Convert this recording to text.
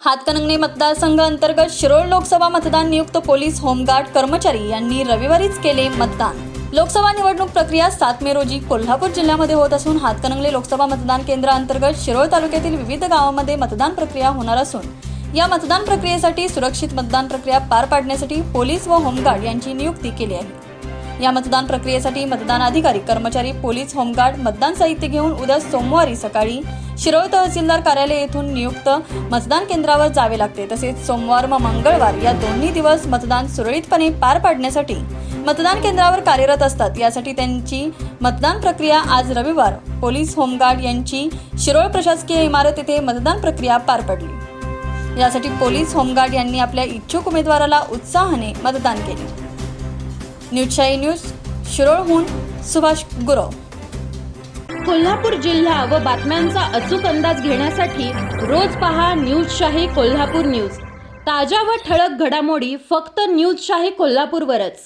हातकणंगणे मतदारसंघ अंतर्गत शिरोळ लोकसभा मतदान नियुक्त पोलीस होमगार्ड कर्मचारी यांनी रविवारीच केले मतदान. लोकसभा निवडणूक प्रक्रिया सात मे रोजी कोल्हापूर जिल्ह्यामध्ये होत असून हातकणंगले लोकसभा मतदान केंद्राअंतर्गत शिरोळ तालुक्यातील विविध गावांमध्ये मतदान प्रक्रिया होणार असून या मतदान प्रक्रियेसाठी सुरक्षित मतदान प्रक्रिया पार पाडण्यासाठी पोलीस व होमगार्ड यांची नियुक्ती केली आहे. या मतदान प्रक्रियेसाठी मतदान अधिकारी कर्मचारी पोलीस होमगार्ड मतदान साहित्य घेऊन उद्या सोमवारी सकाळी शिरोळ तहसीलदार कार्यालय येथून नियुक्त मतदान केंद्रावर जावे लागते. तसेच सोमवार व मंगळवार या दोन्ही दिवस मतदान सुरळीतपणे पार पाडण्यासाठी मतदान केंद्रावर कार्यरत असतात. यासाठी त्यांची मतदान प्रक्रिया आज रविवार. पोलीस होमगार्ड यांची शिरोळ प्रशासकीय इमारत येथे मतदान प्रक्रिया पार पडली. यासाठी पोलीस होमगार्ड यांनी आपल्या इच्छुक उमेदवाराला उत्साहाने मतदान केले. न्यूजशाही न्यूज शिरोळहून सुभाष गुरव. कोल्हापूर जिल्हा व बातम्यांचा अचूक अंदाज घेण्यासाठी रोज पहा न्यूज शाही कोल्हापूर न्यूज. ताज्या व ठळक घडामोडी फक्त न्यूज शाही कोल्हापूरवरच.